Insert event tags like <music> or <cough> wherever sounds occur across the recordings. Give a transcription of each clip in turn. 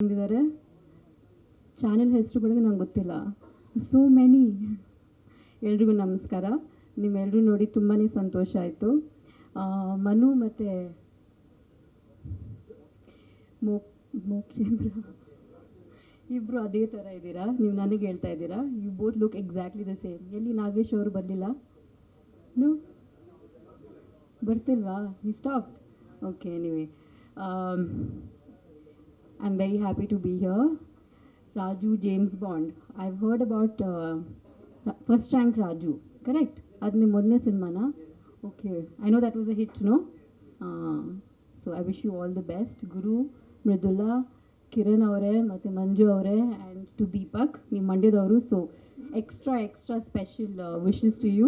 ಬಂದಿದ್ದಾರೆ. ಚಾನೆಲ್ ಹೆಸರುಗಳಿಗೆ ನಂಗೆ ಗೊತ್ತಿಲ್ಲ. ಸೋ ಮೆನಿ ಎಲ್ರಿಗೂ ನಮಸ್ಕಾರ. ನಿಮ್ಮೆಲ್ಲರೂ ನೋಡಿ ತುಂಬಾ ಸಂತೋಷ ಆಯಿತು. ಮನು ಮತ್ತು ಮೋಕ್ ಮೋಕ್ಷೇಂದ್ರ ಇಬ್ಬರು ಅದೇ ಥರ ಇದ್ದೀರಾ? ನೀವು ನನಗೆ ಹೇಳ್ತಾ ಇದ್ದೀರಾ? You both look exactly the same ಎಲ್ಲಿ ನಾಗೇಶ್ ಅವರು ಬರಲಿಲ್ಲ? ನೋ ಬರ್ತಿಲ್ವಾ? ಈ stop okay anyway I'm very happy to be here. Raju James Bond. I've heard about uh, Ra- First Rank Raju, correct? ಅದು ನಿಮ್ಮ ಮೊದಲನೇ ಸಿನಿಮಾನಾ okay I know that was a hit no so I wish you all the best ಗುರು ಮೃದುಲಾ ಕಿರಣ್ ಅವರೇ ಮತ್ತು ಮಂಜು ಅವರೇ and to Deepak ನೀವು ಮಂಡ್ಯದವರು so extra extra special wishes to you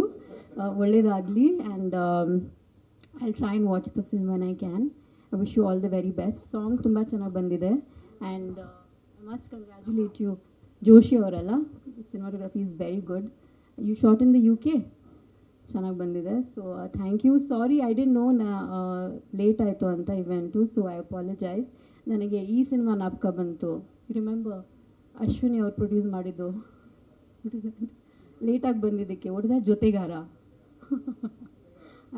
ಒಳ್ಳೇದಾಗಲಿ and I try and watch the film when I can I wish you all the very best song ತುಂಬ ಚೆನ್ನಾಗಿ ಬಂದಿದೆ. And must congratulate you Joshi ಅವರಲ್ಲ. Cinematography is very good you shot in the U K ಚೆನ್ನಾಗಿ ಬಂದಿದೆ. So thank you sorry I don't know ನಾ late ಆಯಿತು ಅಂತ event so I apologise ನನಗೆ ಈ ಸಿನಿಮಾ ನಾಪಕ ಬಂತು. ರಿಮೆಂಬರ್ ಅಶ್ವಿನಿ ಅವ್ರು ಪ್ರೊಡ್ಯೂಸ್ ಮಾಡಿದ್ದು. ಲೇಟಾಗಿ ಬಂದಿದ್ದಕ್ಕೆ. ಒಡ್ದ ಜೊತೆಗಾರ. <laughs>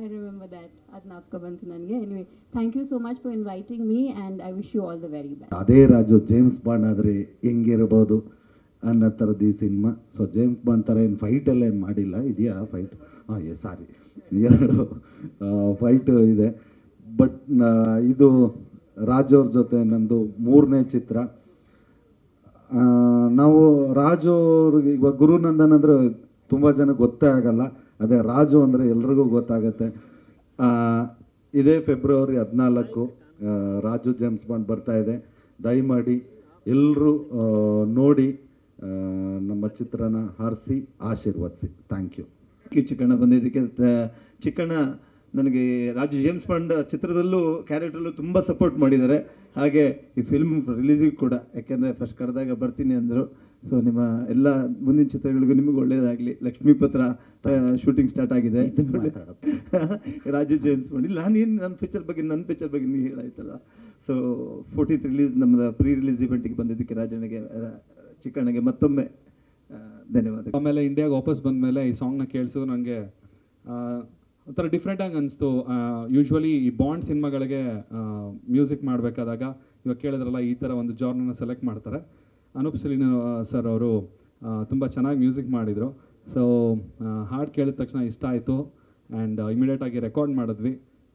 ಐ ರಿಮೆಂಬರ್ ದ್ಯಾಟ್ ಅದು ನಾಪ್ಕ ಬಂತು ನನಗೆ anyway thank you so much for inviting me and I wish you all the very best ಅದೇ ರಾಜು ಜೇಮ್ಸ್ ಬಾಂಡ್ ಆದರೆ ಹೆಂಗಿರ್ಬೋದು ಅನ್ನೋ ಥರದ್ದು ಈ ಸಿನಿಮಾ. ಸೊ ಜೇಮ್ಸ್ ಬಾಂಡ್ ಥರ ಏನು ಫೈಟ್ ಎಲ್ಲ ಏನು ಮಾಡಿಲ್ಲ. ಇದೆಯಾ ಫೈಟ್ ಹಾಂ ಏ ಸಾರಿ ಎರಡು ಫೈಟು ಇದೆ. ಬಟ್ ಇದು ರಾಜು ಅವ್ರ ಜೊತೆ ನಂದು ಮೂರನೇ ಚಿತ್ರ. ನಾವು ರಾಜು ಅವ್ರಿಗೆ ಇವಾಗ ಗುರುನಂದನ್ ಅಂದರೆ ತುಂಬ ಜನ ಗೊತ್ತೇ ಆಗಲ್ಲ. ಅದೇ ರಾಜು ಅಂದರೆ ಎಲ್ರಿಗೂ ಗೊತ್ತಾಗತ್ತೆ. ಇದೇ ಫೆಬ್ರವರಿ ಹದಿನಾಲ್ಕು ರಾಜು ಜೇಮ್ಸ್ ಬಾಂಡ್ ಬರ್ತಾ ಇದೆ. ದಯಮಾಡಿ ಎಲ್ಲರೂ ನೋಡಿ ನಮ್ಮ ಚಿತ್ರನ ಹಾರಿಸಿ, ಆಶೀರ್ವದಿಸಿ. Thank you. ಯು ಚಿಕ್ಕಣ್ಣ ಬಂದಿದ್ದಕ್ಕೆ. ಚಿಕ್ಕಣ್ಣ ನನಗೆ ರಾಜು ಜೇಮ್ಸ್ ಬಾಂಡ್ ಚಿತ್ರದಲ್ಲೂ, ಕ್ಯಾರೆಕ್ಟ್ರಲ್ಲೂ ತುಂಬ ಸಪೋರ್ಟ್ ಮಾಡಿದ್ದಾರೆ. ಹಾಗೆ ಈ ಫಿಲ್ಮ್ ರಿಲೀಸಿಗೆ ಕೂಡ, ಯಾಕೆಂದರೆ ಫಸ್ಟ್ ಕರೆದಾಗ ಬರ್ತೀನಿ ಅಂದರು. ಸೊ ನಿಮ್ಮ ಎಲ್ಲ ಮುಂದಿನ ಚಿತ್ರಗಳಿಗೂ ನಿಮಗೆ ಒಳ್ಳೇದಾಗಲಿ. ಲಕ್ಷ್ಮೀ ಪತ್ರ ಶೂಟಿಂಗ್ ಸ್ಟಾರ್ಟ್ ಆಗಿದೆ. <laughs> ರಾಜು ಜೇಮ್ಸ್ ಮಾಡಿ ಇಲ್ಲ ನಾನೇನು ನನ್ನ ಪಿಕ್ಚರ್ ಬಗ್ಗೆ ನನ್ನ ಪಿಕ್ಚರ್ ಬಗ್ಗೆ ನೀವು ಹೇಳಾಯ್ತಲ್ಲ. ಸೊ ಫೋರ್ಟೀನ್ತ್ ರಿಲೀಸ್ ನಮ್ಮದು ಪ್ರೀ ರಿಲೀಸ್ ಇವೆಂಟಿಗೆ ಬಂದಿದ್ದಕ್ಕೆ ರಾಜನಿಗೆ ಚಿಕ್ಕಣ್ಣಗೆ ಮತ್ತೊಮ್ಮೆ ಧನ್ಯವಾದ ಧನ್ಯವಾದಗಳು. ಆಮೇಲೆ ಇಂಡಿಯಾಗೆ ವಾಪಸ್ ಬಂದಮೇಲೆ ಈ ಸಾಂಗ್ನ ಕೇಳಿಸೋದು ನನಗೆ ಒಂಥರ ಡಿಫ್ರೆಂಟಾಗಿ ಅನಿಸ್ತು. ಯೂಶ್ವಲಿ ಈ ಬಾಂಡ್ ಸಿನಿಮಾಗಳಿಗೆ ಮ್ಯೂಸಿಕ್ ಮಾಡಬೇಕಾದಾಗ ಇವಾಗ ಕೇಳಿದ್ರಲ್ಲ ಈ ಥರ ಒಂದು ಜಾರ್ನನ್ನು ಸೆಲೆಕ್ಟ್ ಮಾಡ್ತಾರೆ. ಅನೂಪ್ ಸಲೀನ ಸರ್ ಅವರು ತುಂಬ ಚೆನ್ನಾಗಿ ಮ್ಯೂಸಿಕ್ ಮಾಡಿದರು. ಸೊ ಹಾಡು ಕೇಳಿದ ತಕ್ಷಣ ಇಷ್ಟ ಆಯಿತು. ಆ್ಯಂಡ್ ಇಮಿಡಿಯೇಟಾಗಿ ರೆಕಾರ್ಡ್ ಮಾಡಿದ್ವಿ.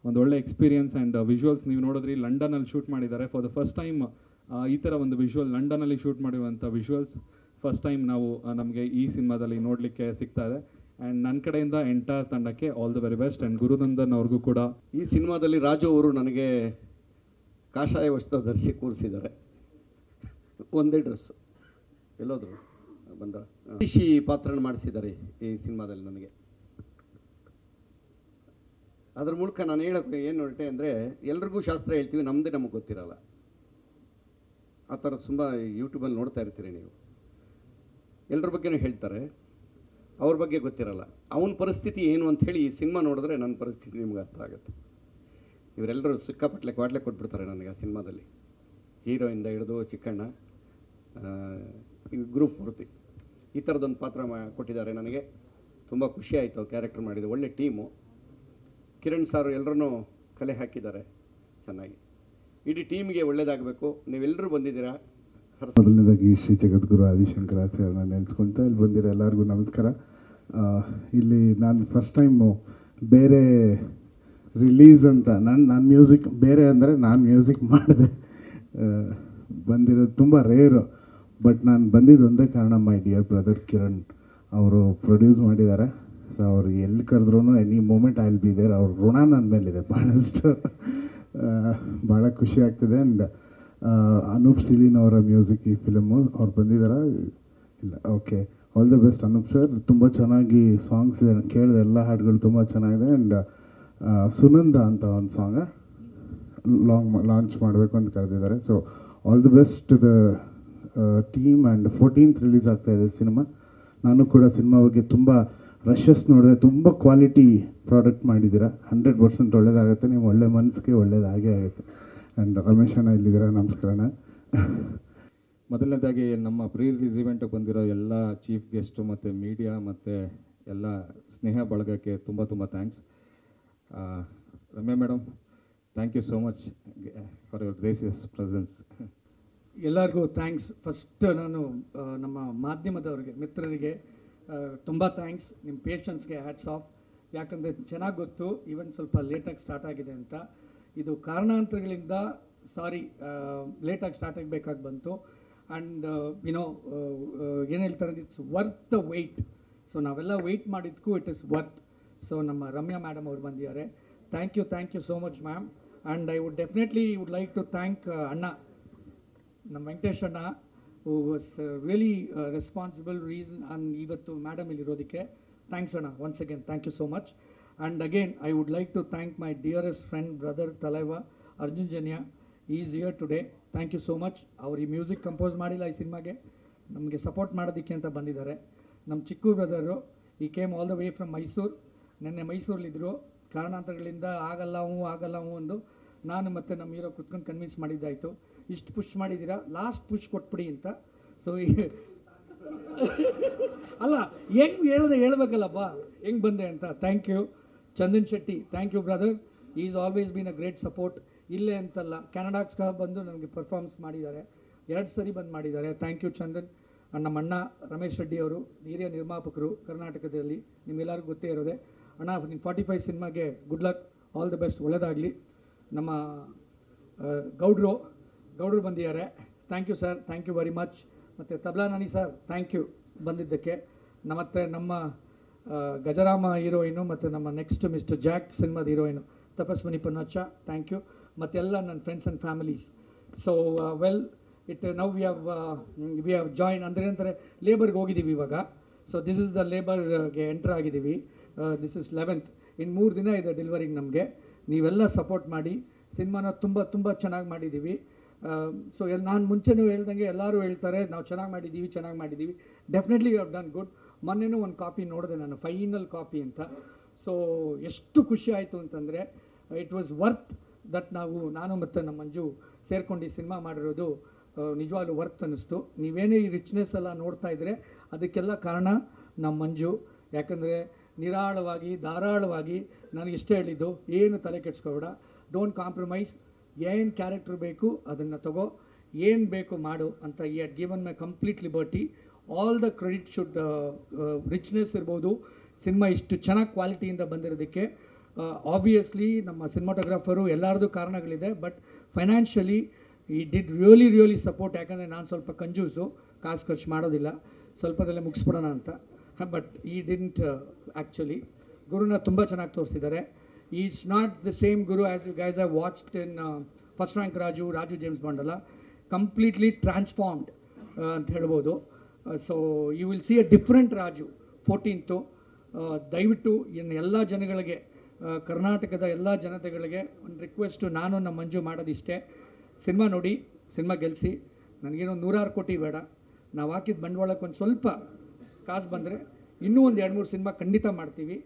ಒಂದು ಒಳ್ಳೆ ಎಕ್ಸ್ಪೀರಿಯನ್ಸ್ ಆ್ಯಂಡ್ ವಿಜುವಲ್ಸ್ ನೀವು ನೋಡಿದ್ರಿ. ಲಂಡನಲ್ಲಿ ಶೂಟ್ ಮಾಡಿದ್ದಾರೆ. ಫಾರ್ ದ ಫಸ್ಟ್ ಟೈಮ್ ಈ ಥರ ಒಂದು ವಿಜುವಲ್ ಲಂಡನಲ್ಲಿ ಶೂಟ್ ಮಾಡಿರುವಂಥ ವಿಜುವಲ್ಸ್ ಫಸ್ಟ್ ಟೈಮ್ ನಾವು ನಮಗೆ ಈ ಸಿನಿಮಾದಲ್ಲಿ ನೋಡಲಿಕ್ಕೆ ಸಿಗ್ತಾ ಇದೆ. ಆ್ಯಂಡ್ ನನ್ನ ಕಡೆಯಿಂದ ಎಂಟೈರ್ ತಂಡಕ್ಕೆ all the very best and Gurunandan ಅವ್ರಿಗೂ ಕೂಡ. ಈ ಸಿನಿಮಾದಲ್ಲಿ ರಾಜು ಅವರು ನನಗೆ ಕಾಷಾಯ ವಸ್ತ್ರ ಧರಿಸಿ ಕೂರಿಸಿದ್ದಾರೆ ಒಂದೇ ಡ್ರೆಸ್ಸು ಎಲ್ಲೋದ್ರು ಬಂದ. ಋಷಿ ಪಾತ್ರನ ಮಾಡಿಸಿದ್ದಾರೆ ಈ ಸಿನಿಮಾದಲ್ಲಿ ನನಗೆ. ಅದ್ರ ಮೂಲಕ ನಾನು ಹೇಳೋಕ್ಕೆ ಏನು ಹೊರಟೆ ಅಂದರೆ, ಎಲ್ರಿಗೂ ಶಾಸ್ತ್ರ ಹೇಳ್ತೀವಿ ನಮ್ಮದೇ ನಮಗೆ ಗೊತ್ತಿರಲ್ಲ. ಆ ಥರ ತುಂಬ ಯೂಟ್ಯೂಬಲ್ಲಿ ನೋಡ್ತಾ ಇರ್ತೀರಿ ನೀವು. ಎಲ್ಲರ ಬಗ್ಗೆನೂ ಹೇಳ್ತಾರೆ, ಅವ್ರ ಬಗ್ಗೆ ಗೊತ್ತಿರಲ್ಲ. ಅವನ ಪರಿಸ್ಥಿತಿ ಏನು ಅಂಥೇಳಿ ಈ ಸಿನಿಮಾ ನೋಡಿದ್ರೆ ನನ್ನ ಪರಿಸ್ಥಿತಿ ನಿಮ್ಗೆ ಅರ್ಥ ಆಗುತ್ತೆ. ಇವರೆಲ್ಲರೂ ಸಿಕ್ಕಾಪಟ್ಲೆ ಕ್ವಾಟ್ಲೆ ಕೊಟ್ಬಿಡ್ತಾರೆ ನನಗೆ ಆ ಸಿನಿಮಾದಲ್ಲಿ. ಹೀರೋಯಿಂದ ಹಿಡಿದು ಚಿಕ್ಕಣ್ಣ. ಗ್ರೂಪ್ ಪೂರ್ತಿ ಈ ಥರದ್ದೊಂದು ಪಾತ್ರ ಮಾ, ಕೊಟ್ಟಿದ್ದಾರೆ ನನಗೆ. ತುಂಬ ಖುಷಿ ಆಯಿತು ಕ್ಯಾರೆಕ್ಟರ್ ಮಾಡಿದ್ದು. ಒಳ್ಳೆ ಟೀಮು ಕಿರಣ್ ಸಾರು ಎಲ್ಲರನ್ನೂ ಕಲೆ ಹಾಕಿದ್ದಾರೆ. ಚೆನ್ನಾಗಿ. ಇಡೀ ಟೀಮ್ಗೆ ಒಳ್ಳೇದಾಗಬೇಕು. ನೀವೆಲ್ಲರೂ ಬಂದಿದ್ದೀರಾ? ಮೊದಲನೇದಾಗಿ ಶ್ರೀ ಜಗದ್ಗುರು ಆದಿಶಂಕರಾಚಾರ್ಯನ ನೆಲೆಸ್ಕೊಳ್ತಾ ಇಲ್ಲಿ ಬಂದಿರೋ ಎಲ್ಲರಿಗೂ ನಮಸ್ಕಾರ. ಇಲ್ಲಿ ನಾನು ಫಸ್ಟ್ ಟೈಮು ಬೇರೆ ರಿಲೀಸ್ ಅಂತ, ನಾನು ನಾನು ಮ್ಯೂಸಿಕ್ ಬೇರೆ ಅಂದರೆ ನಾನು ಮ್ಯೂಸಿಕ್ ಮಾಡಿದೆ. ಬಂದಿರೋದು ತುಂಬ ರೇರು ಬಟ್ ನಾನು ಬಂದಿದ್ದು ಒಂದೇ ಕಾರಣ ಮೈ ಡಿಯರ್ ಬ್ರದರ್ ಕಿರಣ್ ಅವರು ಪ್ರೊಡ್ಯೂಸ್ ಮಾಡಿದ್ದಾರೆ. ಸೊ ಅವ್ರು ಎಲ್ಲಿ ಕರೆದ್ರೂ any moment I be there ಅವ್ರ ಋಣ ನನ್ನ ಮೇಲಿದೆ ಭಾಳಷ್ಟು ಭಾಳ <laughs> ಖುಷಿ ಆಗ್ತಿದೆ ಆ್ಯಂಡ್ ಅನೂಪ್ ಸಿಲಿನ್ ಅವರ ಮ್ಯೂಸಿಕ್ ಈ ಫಿಲಮು ಅವ್ರು ಬಂದಿದ್ದಾರೆ? ಇಲ್ಲ okay all the best Anoop sir ತುಂಬ ಚೆನ್ನಾಗಿ ಸಾಂಗ್ಸ್ ಕೇಳಿದೆ ಎಲ್ಲ ಹಾಡುಗಳು ತುಂಬ ಚೆನ್ನಾಗಿದೆ ಆ್ಯಂಡ್ ಸುನಂದ ಅಂತ ಒಂದು ಸಾಂಗ ಲಾಂಗ್ ಲಾಂಚ್ ಮಾಡಬೇಕು ಅಂತ ಕರೆದಿದ್ದಾರೆ. So all the best the team and fourteenth release ಆಗ್ತಾ ಇದೆ ಸಿನಿಮಾ. ನಾನು ಕೂಡ ಸಿನಿಮಾ ಬಗ್ಗೆ ತುಂಬ ರಶಸ್ ನೋಡಿದೆ. ತುಂಬ ಕ್ವಾಲಿಟಿ ಪ್ರಾಡಕ್ಟ್ ಮಾಡಿದ್ದೀರಾ. ಹಂಡ್ರೆಡ್ ಪರ್ಸೆಂಟ್ ಒಳ್ಳೇದಾಗುತ್ತೆ. ನೀವು ಒಳ್ಳೆ ಮನಸ್ಸಿಗೆ ಒಳ್ಳೇದಾಗೇ ಆಗುತ್ತೆ. ಆ್ಯಂಡ್ ರಮೇಶ್ ಅಣ್ಣ ಇಲ್ಲಿದ್ದೀರಾ? ನಮಸ್ಕಾರಣ ಮೊದಲನೇದಾಗಿ ನಮ್ಮ ಪ್ರೀ ರಿಲೀಸ್ ಇವೆಂಟಿಗೆ ಬಂದಿರೋ ಎಲ್ಲ ಚೀಫ್ ಗೆಸ್ಟು ಮತ್ತು ಮೀಡಿಯಾ ಮತ್ತು ಎಲ್ಲ ಸ್ನೇಹ ಬಳಗಕ್ಕೆ ತುಂಬ ತುಂಬ thanks Ramya madam thank you so much for your gracious presence ಎಲ್ಲರಿಗೂ ಥ್ಯಾಂಕ್ಸ್ ಫಸ್ಟ್ ನಾನು ನಮ್ಮ ಮಾಧ್ಯಮದವ್ರಿಗೆ, ಮಿತ್ರರಿಗೆ ತುಂಬ ಥ್ಯಾಂಕ್ಸ್ ನಿಮ್ಮ ಪೇಷನ್ಸ್ಗೆ ಹ್ಯಾಟ್ಸ್ ಆಫ್ ಯಾಕಂದರೆ ಚೆನ್ನಾಗಿ ಗೊತ್ತು ಈವೆಂಟ್ ಸ್ವಲ್ಪ ಲೇಟಾಗಿ ಸ್ಟಾರ್ಟ್ ಆಗಿದೆ ಅಂತ. ಇದು ಕಾರಣಾಂತರಗಳಿಂದ ಸಾರಿ ಲೇಟಾಗಿ ಸ್ಟಾರ್ಟ್ ಆಗಬೇಕಾಗಿ ಬಂತು. ಆ್ಯಂಡ್ ಯುನೋ ಏನು ಹೇಳ್ತಾರೆ it's worth the wait so ನಾವೆಲ್ಲ ವೆಯ್ಟ್ ಮಾಡಿದ್ಕೂ ಇಟ್ ಇಸ್ ವರ್ತ್ ಸೊ ನಮ್ಮ ರಮ್ಯಾ ಮೇಡಮ್ ಅವ್ರು ಬಂದಿದ್ದಾರೆ. Thank you thank you so much ma'am and I would definitely would like to thank ಅಣ್ಣ. ನಮ್ಮ ವೆಂಕಟೇಶಣ್ಣ who was really responsible reason and ಇವತ್ತು madam ಇಲ್ಲಿ ಇರೋದಕ್ಕೆ ಥ್ಯಾಂಕ್ಸ್ ಅಣ್ಣ once again thank you so much and again I would like to thank my dearest friend brother ತಲೈವ Arjun Janya is year today thank you so much ಅವ್ರು ಈ music compose ಮಾಡಿಲ್ಲ ಈ ಸಿನಿಮಾಗೆ. ನಮಗೆ ಸಪೋರ್ಟ್ ಮಾಡೋದಕ್ಕೆ ಅಂತ ಬಂದಿದ್ದಾರೆ. ನಮ್ಮ ಚಿಕ್ಕು ಬ್ರದರು ಈ came all the way from Mysuru ನಿನ್ನೆ ಮೈಸೂರಲ್ಲಿದ್ದರು ಕಾರಣಾಂತರಗಳಿಂದ ಆಗಲ್ಲ ಹ್ಞೂ ಆಗಲ್ಲ ಹ್ಞೂ ಅಂದು ನಾನು ಮತ್ತು ನಮ್ಮ ಹೀರೋ ಕುತ್ಕೊಂಡು ಕನ್ವಿನ್ಸ್ ಮಾಡಿದ್ದಾಯಿತು. ಇಷ್ಟು ಪುಷ್ ಮಾಡಿದ್ದೀರಾ? ಲಾಸ್ಟ್ ಪುಷ್ ಕೊಟ್ಬಿಡಿ ಅಂತ. ಸೊ ಅಲ್ಲ, ಹೆಂಗ್ ಹೇಳ್ದೆ ಹೇಳ್ಬೇಕಲ್ಲಪ್ಪ? ಹೆಂಗ್ ಬಂದೆ ಅಂತ? Thank you Chandan Shetty thank you brother is always been a great support ಇಲ್ಲೇ ಅಂತಲ್ಲ ಕೆನಡಾಕ್ಸ್ಗೆ ಬಂದು ನನಗೆ ಪರ್ಫಾರ್ಮೆನ್ಸ್ ಮಾಡಿದ್ದಾರೆ. ಎರಡು ಸರಿ ಬಂದು ಮಾಡಿದ್ದಾರೆ. Thank you Chandan. ನಮ್ಮ ಅಣ್ಣ ರಮೇಶ್ ರೆಡ್ಡಿ ಅವರು, ಹಿರಿಯ ನಿರ್ಮಾಪಕರು ಕರ್ನಾಟಕದಲ್ಲಿ ನಿಮ್ಗೆಲ್ಲರಿಗೂ ಗೊತ್ತೇ ಇರೋದೆ. ಅಣ್ಣ ನಿಮ್ಮ ಫಾರ್ಟಿ ಫೈವ್ ಸಿನಿಮಾಗೆ good luck all the best ಒಳ್ಳೆಯದಾಗಲಿ ನಮ್ಮ ಗೌಡ್ರು ಗೌಡ್ರು ಬಂದಿದ್ದಾರೆ. Thank you sir thank you very much ಮತ್ತು Tabla Nani sir thank you ಬಂದಿದ್ದಕ್ಕೆ. ಮತ್ತು ನಮ್ಮ ಗಜರಾಮ ಹೀರೋಯಿನು ಮತ್ತು ನಮ್ಮ ನೆಕ್ಸ್ಟ್ ಮಿಸ್ಟರ್ ಜಾಕ್ ಸಿನಿಮಾದ heroine Tapaswini Poonacha thank you ಮತ್ತೆಲ್ಲ ನನ್ನ friends and families so well it now we have we have join ಅಂದರೆ ಏನಂತಾರೆ ಲೇಬರ್ಗೆ ಹೋಗಿದ್ದೀವಿ ಇವಾಗ. ಸೊ ದಿಸ್ ಇಸ್ ದ ಲೇಬರ್ಗೆ ಎಂಟರ್ ಆಗಿದ್ದೀವಿ. ದಿಸ್ ಇಸ್ ಲೆವೆಂತ್ ಇನ್ನು ಮೂರು ದಿನ ಇದೆ ಡೆಲಿವರಿಗೆ ನಮಗೆ. ನೀವೆಲ್ಲ ಸಪೋರ್ಟ್ ಮಾಡಿ, ಸಿನಿಮಾನ ತುಂಬ ತುಂಬ ಚೆನ್ನಾಗಿ ಮಾಡಿದ್ದೀವಿ. ಸೊ ಎಲ್ಲಿ ನಾನು ಮುಂಚೆನೂ ಹೇಳ್ದಂಗೆ ಎಲ್ಲರೂ ಹೇಳ್ತಾರೆ, ನಾವು ಚೆನ್ನಾಗಿ ಮಾಡಿದ್ದೀವಿ ಚೆನ್ನಾಗಿ ಮಾಡಿದ್ದೀವಿ. Definitely you have done good ಮೊನ್ನೆನೂ ಒಂದು ಕಾಪಿ ನೋಡಿದೆ ನಾನು ಫೈನಲ್ ಕಾಪಿ ಅಂತ. ಸೊ ಎಷ್ಟು ಖುಷಿ ಆಯಿತು ಅಂತಂದರೆ ಇಟ್ ವಾಸ್ ವರ್ತ್ ದಟ್ ನಾವು, ನಾನು ಮತ್ತು ನಮ್ಮ ಮಂಜು ಸೇರ್ಕೊಂಡು ಈ ಸಿನಿಮಾ ಮಾಡಿರೋದು ನಿಜವಾಗ್ಲೂ ವರ್ತ್ ಅನ್ನಿಸ್ತು. ನೀವೇನೇ ಈ ರಿಚ್ನೆಸ್ ಎಲ್ಲ ನೋಡ್ತಾ ಇದ್ದರೆ ಅದಕ್ಕೆಲ್ಲ ಕಾರಣ ನಮ್ಮ ಮಂಜು. ಯಾಕಂದರೆ ನಿರಾಳವಾಗಿ, ಧಾರಾಳವಾಗಿ ನನಗೆ ಇಷ್ಟ ಹೇಳಿದ್ದು, ಏನು ತಲೆ ಕೆಡ್ಸ್ಕೋಬೇಡ. ಡೋಂಟ್ ಕಾಂಪ್ರಮೈಸ್ ಏನು ಕ್ಯಾರೆಕ್ಟ್ರ್ ಬೇಕು ಅದನ್ನು ತಗೋ, ಏನು ಬೇಕು ಮಾಡು ಅಂತ ಈ are given my complete liberty all the credit should richness ಇರ್ಬೋದು ಸಿನಿಮಾ ಇಷ್ಟು ಚೆನ್ನಾಗಿ ಕ್ವಾಲಿಟಿಯಿಂದ ಬಂದಿರೋದಕ್ಕೆ. ಆಬ್ವಿಯಸ್ಲಿ ನಮ್ಮ ಸಿನಿಮಾಟೋಗ್ರಾಫರು ಎಲ್ಲರದ್ದು ಕಾರಣಗಳಿದೆ but financially he did really really support ಯಾಕಂದರೆ ನಾನು ಸ್ವಲ್ಪ ಕಂಜೂಸು ಕಾಸು ಖರ್ಚು ಮಾಡೋದಿಲ್ಲ, ಸ್ವಲ್ಪದಲ್ಲೇ ಮುಗಿಸ್ಬಿಡೋಣ ಅಂತ. ಬಟ್ ಈ ಡಿಂಟ್ ಆ್ಯಕ್ಚುಲಿ ಗುರುನ ತುಂಬ ಚೆನ್ನಾಗಿ ತೋರಿಸಿದ್ದಾರೆ. Is not the same Guru as you guys I watched in first rank Raju Raju James Bond completely transformed ಅಂತ ಹೇಳ್ಬೋದು. So you will see a different Raju fourteenth ದಯವಿಟ್ಟು ಇನ್ನು ಎಲ್ಲ ಜನಗಳಿಗೆ ಆ, ಕರ್ನಾಟಕದ ಎಲ್ಲ ಜನತೆಗಳಿಗೆ ಒಂದು ರಿಕ್ವೆಸ್ಟು ನಾನು ನಮ್ಮ ಮಂಜು ಮಾಡೋದಿಷ್ಟೇ ಸಿನಿಮಾ ನೋಡಿ ಸಿನಿಮಾ ಗೆಲ್ಲಿಸಿ ನನಗೇನೋ ನೂರಾರು ಕೋಟಿ ಬೇಡ. ನಾವು ಹಾಕಿದ ಬಂಡವಾಳಕ್ಕೆ ಒಂದು ಸ್ವಲ್ಪ ಕಾಸು ಬಂದರೆ ಇನ್ನೂ ಒಂದು ಎರಡು ಮೂರು ಸಿನಿಮಾ ಖಂಡಿತ ಮಾಡ್ತೀವಿ.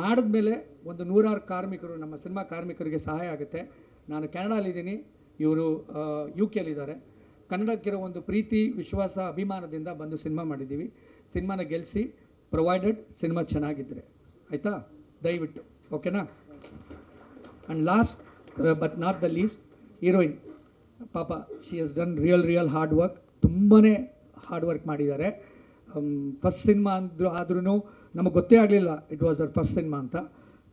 ಮಾಡಿದ್ಮೇಲೆ ಒಂದು ನೂರಾರು ಕಾರ್ಮಿಕರು, ನಮ್ಮ ಸಿನಿಮಾ ಕಾರ್ಮಿಕರಿಗೆ ಸಹಾಯ ಆಗುತ್ತೆ. ನಾನು ಕೆನಡಾಲಿದ್ದೀನಿ ಇವರು ಯು ಕೆಲಿದ್ದಾರೆ ಕನ್ನಡಕ್ಕಿರೋ ಒಂದು ಪ್ರೀತಿ, ವಿಶ್ವಾಸ, ಅಭಿಮಾನದಿಂದ ಬಂದು ಸಿನಿಮಾ ಮಾಡಿದ್ದೀವಿ. ಸಿನಿಮಾನ ಗೆಲ್ಲಿಸಿ ಪ್ರೊವೈಡೆಡ್ ಸಿನಿಮಾ ಚೆನ್ನಾಗಿದ್ದರೆ ಆಯಿತಾ? ದಯವಿಟ್ಟು. ಓಕೆನಾ? And last but not the least heroine. ಪಾಪ she has done real real hard work ತುಂಬಾ ಹಾರ್ಡ್ ವರ್ಕ್ ಮಾಡಿದ್ದಾರೆ. ಫಸ್ಟ್ ಸಿನಿಮಾ ಅಂದ್ರು ಆದ್ರೂ ನಮಗೆ ಗೊತ್ತೇ ಆಗಲಿಲ್ಲ it was our first cinema ಅಂತ.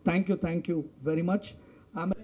Thank you thank you very much ಆಮೇಲೆ